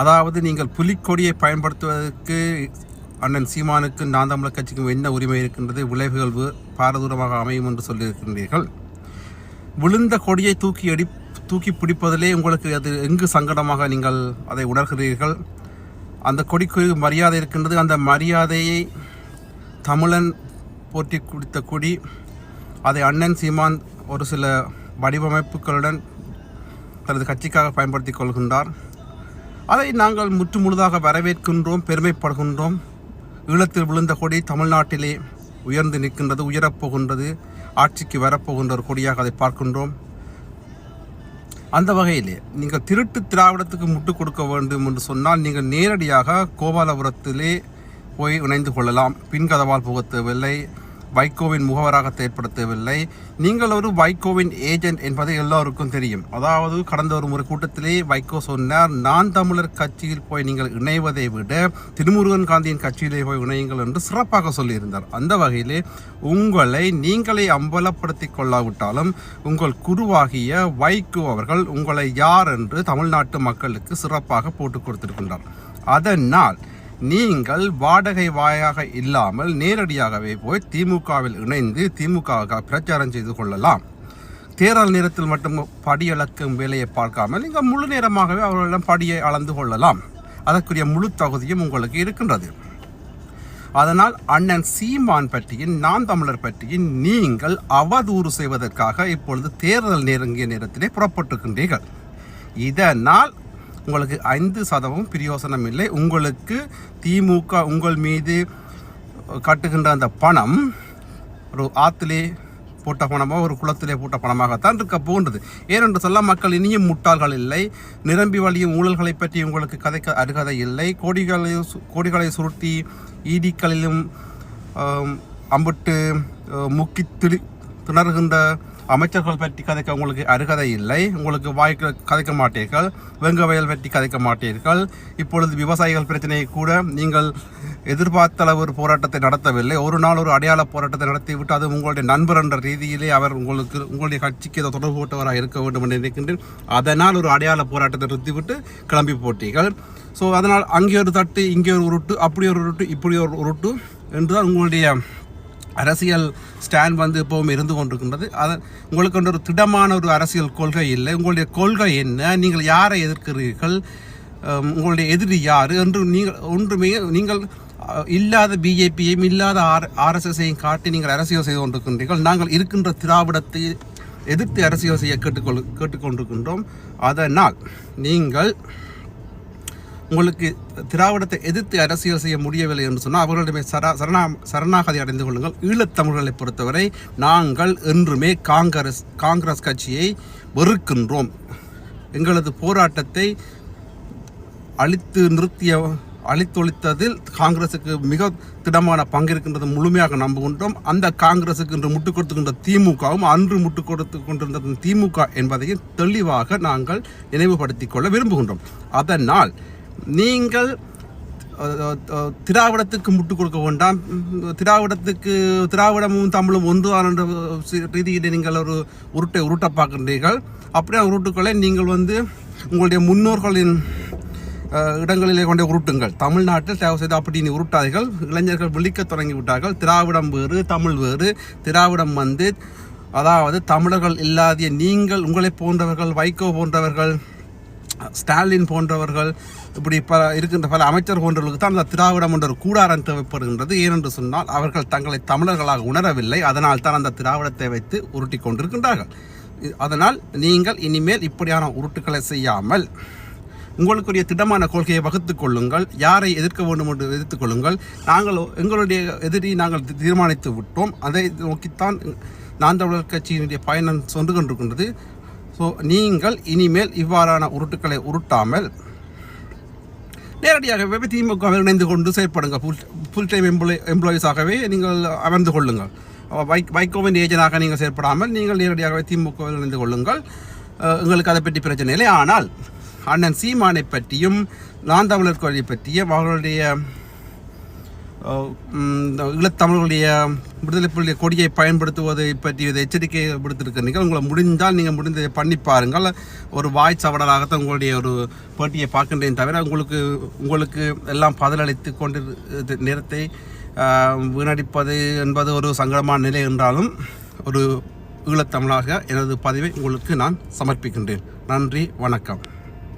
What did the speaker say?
அதாவது நீங்கள் புலிக்கொடியை பயன்படுத்துவதற்கு அண்ணன் சீமானுக்கு நான் தமிழர் கட்சிக்கும் என்ன உரிமை இருக்கின்றது? விளைவுகள் பாரதூரமாக அமையும் என்று சொல்லியிருக்கின்றீர்கள். விழுந்த கொடியை தூக்கி அடி தூக்கி பிடிப்பதிலே உங்களுக்கு அது எங்கு சங்கடமாக நீங்கள் அதை உணர்கிறீர்கள்? அந்த கொடிக்கு மரியாதை இருக்கின்றது. அந்த மரியாதையை தமிழன் போற்றி குடித்த கொடி அதை அண்ணன் சீமான் ஒரு சில வடிவமைப்புகளுடன் தனது கட்சிக்காக பயன்படுத்தி கொள்கின்றார். அதை நாங்கள் முற்று முழுதாக வரவேற்கின்றோம் பெருமைப்படுகின்றோம். ஈழத்தில் விழுந்த கொடி தமிழ்நாட்டிலே உயர்ந்து நிற்கின்றது உயரப்போகின்றது ஆட்சிக்கு வரப்போகின்ற ஒரு கொடியாக அதை பார்க்கின்றோம். அந்த வகையிலே நீங்கள் திருட்டு திராவிடத்துக்கு முட்டு கொடுக்க வேண்டும் என்று சொன்னால் நீங்கள் நேரடியாக கோபாலபுரத்திலே போய் இணைந்து கொள்ளலாம். பின்கதவால் போக தேவையில்லை வைகோவின் முகவராக செயற்படுத்தவில்லை நீங்கள் ஒரு வைகோவின் ஏஜென்ட் என்பது எல்லோருக்கும் தெரியும். அதாவது கடந்த ஒரு முறை கூட்டத்திலே வைகோ சொன்னார் நான் தமிழர் கட்சியில் போய் நீங்கள் இணைவதை விட திருமுருகன் காந்தியின் கட்சியிலே போய் இணையுங்கள் என்று சிறப்பாக சொல்லியிருந்தார். அந்த வகையிலே உங்களை நீங்களே அம்பலப்படுத்தி கொள்ளாவிட்டாலும் உங்கள் குருவாகிய வைகோ அவர்கள் உங்களை யார் என்று தமிழ்நாட்டு மக்களுக்கு சிறப்பாக போட்டு கொடுத்திருக்கின்றார். அதனால் நீங்கள் வாடகை வாயாக இல்லாமல் நேரடியாகவே போய் திமுகவில் இணைந்து திமுக பிரச்சாரம் செய்து கொள்ளலாம். தேர்தல் நேரத்தில் மட்டும் படியளக்கும் வேலையை பார்க்காமல் நீங்கள் முழு நேரமாகவே அவர்களிடம் படியை அளந்து கொள்ளலாம். அதற்குரிய முழு தகுதியும் உங்களுக்கு இருக்கின்றது. அதனால் அண்ணன் சீமான் பற்றியும் நான் தமிழர் பற்றியும் நீங்கள் அவதூறு செய்வதற்காக இப்பொழுது தேர்தல் நெருங்கிய நேரத்திலே புறப்பட்டுக்கின்றீர்கள் இதனால் உங்களுக்கு ஐந்து சதமும் பிரயோசனம் இல்லை. உங்களுக்கு திமுக உங்கள் மீது கட்டுகின்ற அந்த பணம் ஒரு ஆற்றுலே போட்ட பணமாக ஒரு குளத்திலே போட்ட பணமாகத்தான் இருக்க போகின்றது. ஏனென்று சொல்ல மக்கள் இனியும் முட்டாள்கள் இல்லை. நிரம்பி வழியும் ஊழல்களை பற்றி உங்களுக்கு கதைக்க அருகதை இல்லை. கோடிகளை சு- கோடிகளை சுருட்டி ஈடிக்களிலும் அம்பிட்டு முக்கி திணறுகின்ற அமைச்சர்கள் பற்றி கதைக்க உங்களுக்கு அருகதை இல்லை. உங்களுக்கு வாய்க்கு கதைக்க மாட்டீர்கள். வெங்க வயல் பற்றி கதைக்க மாட்டீர்கள். இப்பொழுது விவசாயிகள் பிரச்சனையை கூட நீங்கள் எதிர்பார்த்த அளவு ஒரு போராட்டத்தை நடத்தவில்லை. ஒரு நாள் ஒரு அடையாள போராட்டத்தை நடத்திவிட்டு அது உங்களுடைய நண்பர் என்ற ரீதியிலே அவர் உங்களுக்கு உங்களுடைய கட்சிக்கு ஏதோ தொடர்பு போட்டவராக இருக்க வேண்டும் என்று நினைக்கின்றேன். அதனால் ஒரு அடையாள போராட்டத்தை நிறுத்திவிட்டு கிளம்பி போட்டீர்கள். ஸோ அதனால் அங்கே ஒரு தட்டு இங்கே ஒரு உருட்டு அப்படி ஒரு உருட்டு இப்படி ஒரு உருட்டு என்றுதான் உங்களுடைய அரசியல் ஸ்டாண்ட் வந்து எப்பவும் இருந்து கொண்டிருக்கின்றது. அது உங்களுக்கு ஒரு திடமான ஒரு அரசியல் கொள்கை இல்லை. உங்களுடைய கொள்கை என்ன? நீங்கள் யாரை எதிர்க்கிறீர்கள்? உங்களுடைய எதிரி யார்? என்று நீங்கள் ஒன்றுமே நீங்கள் இல்லாத பிஜேபியையும் இல்லாத ஆர் ஆர்எஸ்எஸையும் காட்டி நீங்கள் அரசியல் செய்து கொண்டிருக்கின்றீர்கள். நாங்கள் இருக்கின்ற திராவிடத்தை எதிர்த்து அரசியல் செய்ய கேட்டுக்கொள் கேட்டுக்கொண்டிருக்கின்றோம். அதனால் நீங்கள் உங்களுக்கு திராவிடத்தை எதிர்த்து அரசியல் செய்ய முடியவில்லை என்று சொன்னால் அவர்களிடமே சரா சரணா சரணாகதி அடைந்து கொள்ளுங்கள். ஈழத்தமிழர்களை பொறுத்தவரை நாங்கள் என்றுமே காங்கிரஸ் காங்கிரஸ் கட்சியை வெறுக்கின்றோம். எங்களது போராட்டத்தை அழித்து நிறுத்திய அழித்தொழித்ததில் காங்கிரசுக்கு மிக திடமான பங்கிருக்கின்றது முழுமையாக நம்புகின்றோம். அந்த காங்கிரசுக்கு இன்று முட்டுக் கொடுத்துக்கின்ற திமுகவும் அன்று முட்டுக் கொடுத்து கொண்டிருந்த திமுக என்பதையும் தெளிவாக நாங்கள் நினைவுபடுத்திக் கொள்ள விரும்புகின்றோம். அதனால் நீங்கள் திராவிடத்துக்கு முட்டுக் கொடுக்க வேண்டாம். திராவிடத்துக்கு திராவிடமும் தமிழும் ஒன்றுதான் என்ற சி- நீங்கள் ஒரு உருட்டை உருட்ட பார்க்கின்றீர்கள் அப்படியே உருட்டுக்களை நீங்கள் வந்து உங்களுடைய முன்னோர்களின் இடங்களிலே கொண்டே உருட்டுங்கள். தமிழ்நாட்டில் தயவு செய்து அப்படி நீ உருட்டாதீர்கள். இளைஞர்கள் விழிக்க தொடங்கி விட்டார்கள். திராவிடம் வேறு தமிழ் வேறு. திராவிடம் வந்து அதாவது தமிழர்கள் இல்லாத நீங்கள் உங்களை போன்றவர்கள் வைகோ போன்றவர்கள் ஸ்டாலின் போன்றவர்கள் இப்படி பல இருக்கின்ற பல அமைச்சர் போன்றவர்களுக்கு தான் அந்த திராவிடம் என்ற ஒரு கூடாரம் தேவைப்படுகின்றது. ஏனென்று சொன்னால் அவர்கள் தங்களை தமிழர்களாக உணரவில்லை. அதனால் தான் அந்த திராவிடத்தை வைத்து உருட்டி கொண்டிருக்கின்றார்கள். அதனால் நீங்கள் இனிமேல் இப்படியான உருட்டுக்களை செய்யாமல் உங்களுக்குரிய திடமான கொள்கையை வகுத்துக் கொள்ளுங்கள். யாரை எதிர்க்க வேண்டும் என்று எதிர்த்து கொள்ளுங்கள். நாங்கள் எங்களுடைய எதிரி நாங்கள் தீர்மானித்து விட்டோம். அதை நோக்கித்தான் நான் தமிழர் கட்சியினுடைய பயணம் சென்று கொண்டிருக்கின்றது. ஸோ நீங்கள் இனிமேல் இவ்வாறான உருட்டுக்களை உருட்டாமல் நேரடியாகவே திமுகவில் இணைந்து கொண்டு செயற்படுங்கள். ஃபுல் ஃபுல் டைம் எம்ப்ளாய் எம்ப்ளாயீஸாகவே நீங்கள் அமர்ந்து கொள்ளுங்கள். வைக் வைகோவின் ஏஜனாக நீங்கள் செயற்படாமல் நீங்கள் நேரடியாகவே திமுகவில் இணைந்து கொள்ளுங்கள். எங்களுக்கு அதை பற்றி பிரச்சனை இல்லை. ஆனால் அண்ணன் சீமானை பற்றியும் நான் தமிழர் கொள்கை பற்றியும் அவர்களுடைய ஈழத்தமிழர்களுடைய விடுதலை புலிய கொடியை பயன்படுத்துவதை பற்றி ஒரு எச்சரிக்கை விடுத்திருக்கிறீர்கள். உங்களை முடிந்தால் நீங்கள் முடிந்ததை பண்ணி பாருங்கள். ஒரு வாய் சவடலாகத்தான் உங்களுடைய ஒரு பேட்டியை பார்க்கின்றேன் தவிர உங்களுக்கு உங்களுக்கு எல்லாம் பதிலளித்து கொண்டு நேரத்தை வீணடிப்பது என்பது ஒரு சங்கடமான நிலை என்றாலும் ஒரு ஈழத்தமிழாக எனது பதிவை உங்களுக்கு நான் சமர்ப்பிக்கின்றேன். நன்றி வணக்கம்.